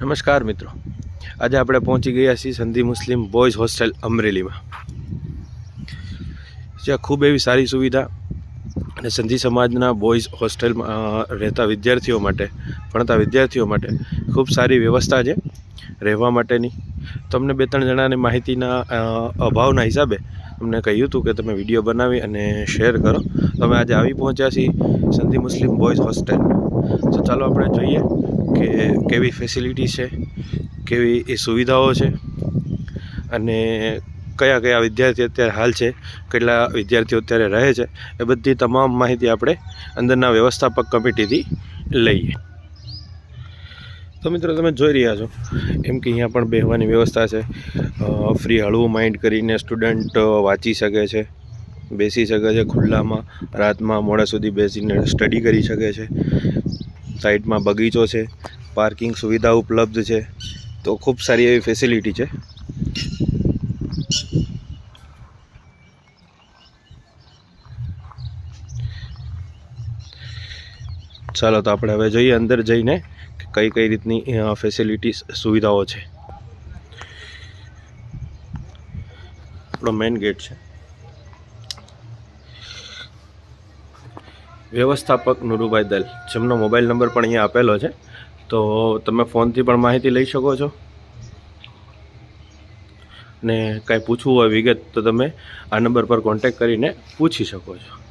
નમસ્કાર મિત્રો. આજે આપણે પહોંચી ગયા છીએ સંધિ મુસ્લિમ બોયઝ હોસ્ટેલ અમરેલીમાં. જ્યાં ખૂબ એવી સારી સુવિધા અને સંધિ સમાજના બોયઝ હોસ્ટેલમાં રહેતા વિદ્યાર્થીઓ માટે, ભણતા વિદ્યાર્થીઓ માટે ખૂબ સારી વ્યવસ્થા છે રહેવા માટેની. તમને બે ત્રણ જણાની માહિતીના અભાવના હિસાબે તમને કહ્યું હતું કે તમે વીડિયો બનાવી અને શેર કરો. તમે આજે આવી પહોંચ્યા છીએ સંધિ મુસ્લિમ બોયઝ હોસ્ટેલ. તો ચાલો આપણે જોઈએ કેવી ફેસિલિટી છે, કેવી એ સુવિધાઓ છે, અને કયા કયા વિદ્યાર્થીઓ અત્યારે હાલ છે, કેટલા વિદ્યાર્થીઓ અત્યારે રહે છે, એ બધી તમામ માહિતી આપણે અંદરના વ્યવસ્થાપક કમિટીથી લઈએ. તો મિત્રો તમે જોઈ રહ્યા છો, એમ કે અહીંયા પણ બેહવાની વ્યવસ્થા છે ફ્રી હળવું માઇન્ડ કરીને સ્ટુડન્ટ વાંચી શકે છે, બેસી શકે છે ખુલ્લામાં, રાતમાં મોડા સુધી બેસીને સ્ટડી કરી શકે છે સાઈડમાં બગીચો છે પાર્કિંગ સુવિધા ઉપલબ્ધ છે. તો ખૂબ સારી એવી ફેસિલિટી છે. ચાલો તો આપણે હવે જોઈએ અંદર જઈને કઈ કઈ રીતની ફેસિલિટી સુવિધાઓ છે. આપણો મેઇન ગેટ છે. વ્યવસ્થાપક નુરુભાઈ દલ. જેમનો મોબાઈલ નંબર પણ અહીંયા આપેલો છે. તો તમે ફોનથી પણ માહિતી લઈ શકો છો. ને કાંઈ પૂછવું હોય વિગત તો તમે આ નંબર પર કોન્ટેક કરીને પૂછી શકો છો.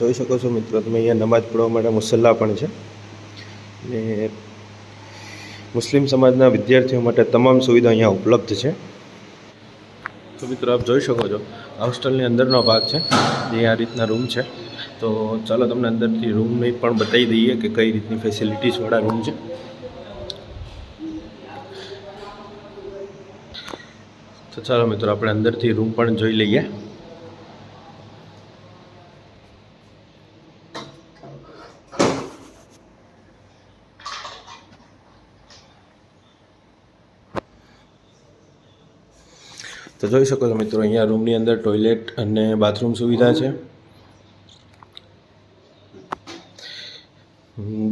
જોઈ શકો છો મિત્રો, તમે અહીંયા નમાજ પઢવા માટે મુસલ્લા પણ છે. ને મુસ્લિમ સમાજના વિદ્યાર્થીઓ માટે તમામ સુવિધા અહીંયા ઉપલબ્ધ છે. તો મિત્રો, આપ જોઈ શકો છો હોસ્ટેલની અંદરનો ભાગ છે, જે આ રીતના રૂમ છે. તો ચાલો તમને અંદરથી રૂમની પણ બતાવી દઈએ કે કઈ રીતની ફેસિલિટીઝવાળા રૂમ છે. તો ચાલો મિત્રો, આપણે અંદરથી રૂમ પણ જોઈ લઈએ. તો જોઈ શકો છો મિત્રો, અહીંયા રૂમની અંદર ટોયલેટ અને બાથરૂમ સુવિધા છે.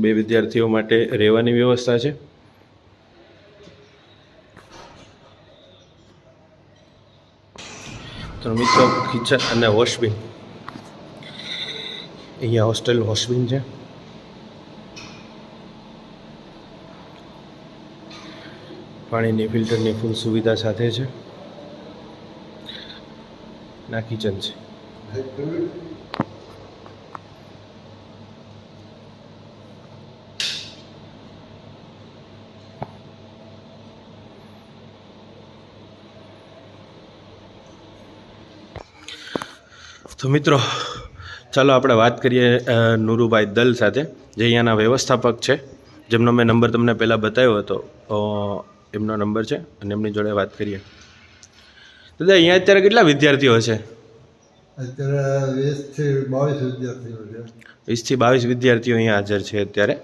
બે વિદ્યાર્થીઓ માટે રહેવાની વ્યવસ્થા છે. તો મિત્રો, કિચન અને વોશબિન. અહીંયા હોસ્ટેલ વોશબિન છે. પાણીની ફિલ્ટરની ફૂલ સુવિધા સાથે છે. ના કિચન છે. તો મિત્રો, ચાલો આપણે વાત કરીએ નુરુભાઈ દલ સાથે, જે અહીંયાના વ્યવસ્થાપક છે. જેમનો મેં નંબર તમને પહેલાં બતાવ્યો હતો એમનો નંબર છે અને એમની જોડે વાત કરીએ. દાદા અહીંયા અત્યારે કેટલા વિદ્યાર્થીઓ છે? અત્યારે વીસથી બાવીસ વિદ્યાર્થીઓ છે. વીસથી બાવીસ વિદ્યાર્થીઓ અહીંયા હાજર છે અત્યારે.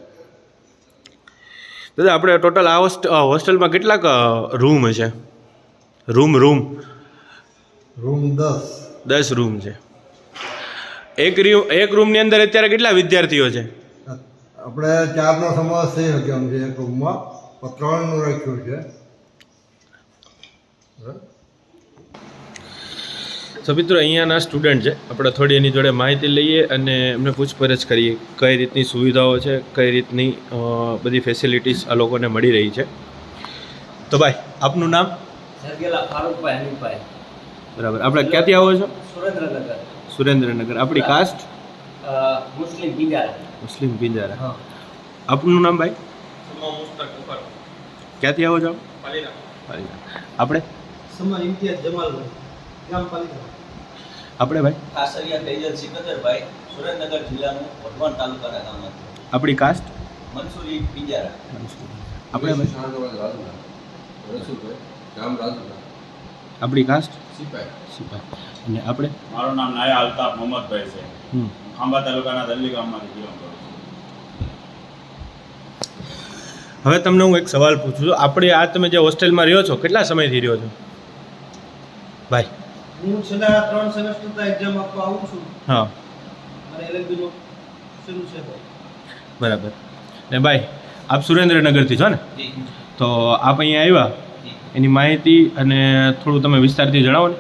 દાદા આપણે ટોટલ આ હોસ્ટ હોસ્ટેલમાં કેટલાક રૂમ છે? Room room. રૂમ દસ. દસ રૂમ છે. એક રૂમ એક રૂમની અંદર અત્યારે કેટલા વિદ્યાર્થીઓ છે? આપણે ચારનો સમાવેશ થઈ શક્યો છે એક રૂમમાં. ત્રણનું રાખ્યું છે. મિત્રો અહીંયાના સ્ટુડન્ટ છે. આપણે થોડી એની જોડે માહિતી લઈએ અને એમને પૂછપરછ કરીએ કઈ રીતની સુવિધાઓ છે કઈ રીતની બધી ફેસિલિટીઝ આ લોકોને મળી રહી છે. તો ભાઈ આપનું નામ? સરગેલા ફારૂકભાઈ હનીફભાઈ. બરાબર. આપણે ક્યાંથી આવો છો? સુરેન્દ્રનગર. સુરેન્દ્રનગર. આપણી caste Muslim Pinjara Muslim Pinjara હા. આપનું નામ ભાઈ? ક્યાંથી આવો છો? આપણે? સમાન ઇમ્તિયાઝ જમાલભાઈ ગામ પાલિકા આપણે ભાઈ? કાસરિયા ફૈજલ સિકંદરભાઈ સુરેન્દ્રનગર જિલ્લાનું વઢવાણ તાલુકાના ગામમાંથી આપણી કાસ્ટ મનસુરી પિંજારા. આપણે ભાઈ? ગામ રાજુલા આપણી કાસ્ટ સિપાઈ. સિપાઈ. અને આપણે? મારું નામ નાયા અલ્તાફ મોહમ્મદભાઈ છે. હમ. ખાંભા તાલુકાના દલ્લી ગામમાંથી બિલોંગ કરું હવે તમને હું એક સવાલ પૂછું છું. આપણે આ તમે જે હોસ્ટેલમાં રહ્યો છો કેટલા સમયથી રહ્યો છો? ભાઈ? હું છેલ્લા ત્રણ સેમેસ્ટર એક્ઝામ આપવા આવું છું. હા. અને એલએલબીનું શરૂ છે બરાબર. ને ભાઈ આપ સુરેન્દ્રનગરથી છો ને? તો આપ અહીંયા આવ્યા? એની માહિતી અને થોડું તમે વિસ્તારથી જણાવો ને.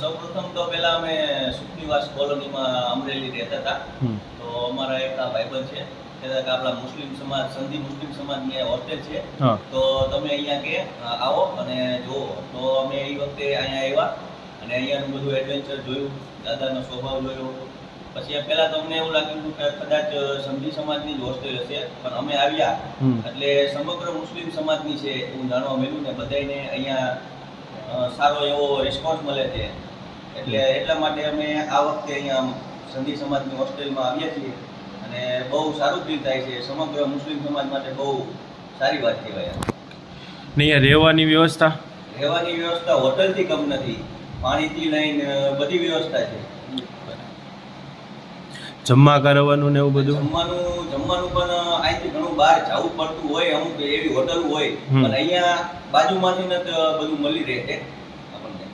સૌ પ્રથમ તો પહેલા અમે સુખનિવાસ કોલોનીમાં અમરેલી રહેતા હતા. તો અમારા એક આ ભાઈબંધ છે. કે આપણા મુસ્લિમ સમાજ સંધી મુસ્લિમ સમાજની હોસ્ટેલ છે તો તમે અહીંયા કે આવો અને જુઓ. તો અમે એ વખતે અહીંયા આવ્યા અને અહીંયાનું બધું એડવેન્ચર જોયું દાદાનો સ્વભાવ જોયો. પછી પહેલા તો અમને એવું લાગ્યું હતું કે કદાચ સંધી સમાજની જ હોસ્ટેલ હશે પણ અમે આવ્યા. એટલે સમગ્ર મુસ્લિમ સમાજની છે એવું જાણવા મળ્યું ને બધાને અહીંયા સારો એવો રિસ્પોન્સ મળે છે. એટલે એટલા માટે અમે આ વખતે અહીંયા સંધી સમાજની હોસ્ટેલમાં આવ્યા છીએ. અને બહુ સારું ફીલ થાય છે. સમગ્ર મુસ્લિમ સમાજ માટે બહુ સારી વાત કહેવાય નહીં રહેવાની વ્યવસ્થા? રહેવાની વ્યવસ્થા હોટલથી કમ નથી. પાણીથી લઈને બધી વ્યવસ્થા છે. જમવા કરવાનું ને એવું બધું? જમવાનું જમવાનું પણ અહીંથી ઘણું બહાર જવું પડતું હોય અમુક એવી હોટલ હોય. પણ અહીંયા બાજુમાંથી ને બધું મળી રહે છે આપણને.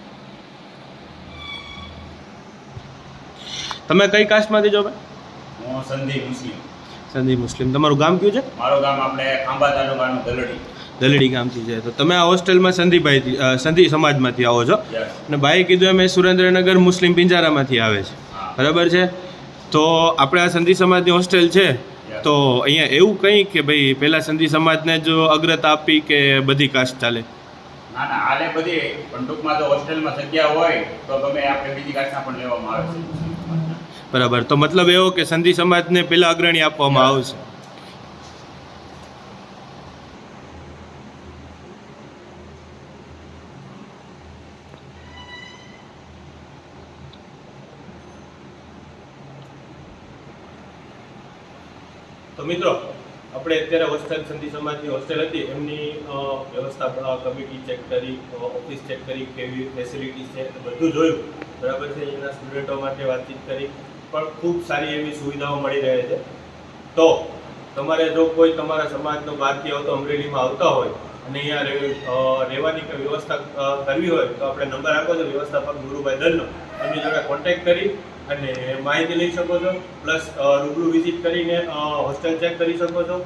તમે કઈ કાસ્ટમાંથી જો ભાઈ? હું સંધી મુસ્લિમ. તમારું ગામ કયું છે? મારું ગામ આપણે ખાંભા તાલુકાનું દલડી. દલડી ગામથી છે. તો તમે આ હોસ્ટેલમાં સંધીભાઈથી અ, સંધી સમાજમાંથી આવો છો. અને ભાઈએ કીધું એમ એ સુરેન્દ્રનગર મુસ્લિમ પિંજારામાંથી આવે છે. બરાબર છે? તો આપણે આ સંધી સમાજની હોસ્ટેલ છે. તો અહીંયા એવું કંઈ કે ભાઈ પહેલાં સંધી સમાજને જ અગ્રતા આપી કે બધી કાસ્ટ ચાલે? ના ના હાલે બધી. પણ ટૂંકમાં જો હોસ્ટેલમાં જગ્યા હોય તો તમે આપણે બીજી કાસ્ટના પણ લેવામાં આવે છે. બરાબર. તો મતલબ એવો કે સંધિ સમાજને પહેલાં અગ્રણી આપવામાં આવશે. તો મિત્રો આપણે અત્યારે હોસ્ટેલ સંધિ સમાજની હોસ્ટેલ હતી. એમની વ્યવસ્થા કમિટી ચેક કરી ઓફિસ ચેક કરી કેવી ફેસિલિટી છે બધું જોયું. બરાબર છે? એના સ્ટુડન્ટો માટે વાતચીત કરી. પણ ખૂબ સારી એવી સુવિધાઓ મળી રહે છે. તો તમારે જો કોઈ તમારા સમાજનો ભારતીય આવતો અમરેલીમાં આવતા હોય અને અહીંયા રહેવાની કંઈ વ્યવસ્થા કરવી હોય તો આપણે નંબર આપો છો વ્યવસ્થાપક ગુરુભાઈ દલનો એમની જોડે કોન્ટેક્ટ કરી અને માહિતી લઈ શકો છો, પ્લસ રૂબરૂ વિઝિટ કરીને હોસ્ટેલ ચેક કરી શકો છો.